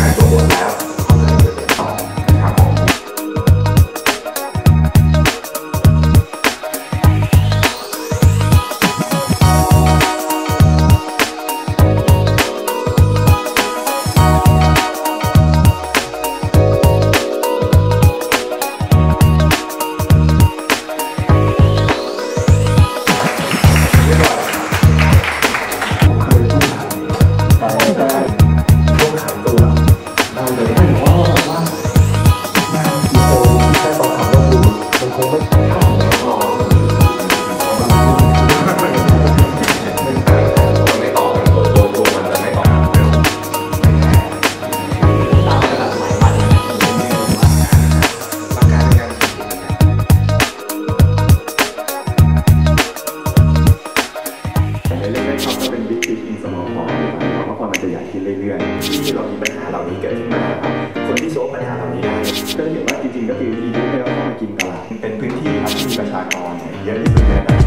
I go ขึ้นเรื่อยๆที่เรามีปัญหาเหล่านี้เกิดขึ้นมาคนที่โซฟปัญหาเหล่านี้ได้ก็จะเห็นว่าจริงๆก็คือที่ที่เราเข้ามากินตลาดเป็นพื้นที่ครับที่ประชากรเยอะที่สุดใน